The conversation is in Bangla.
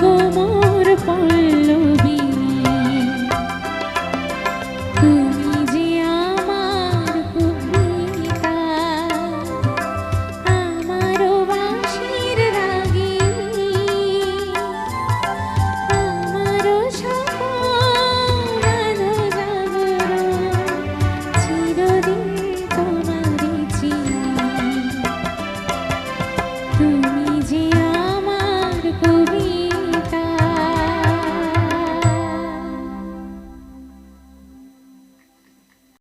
গো মোর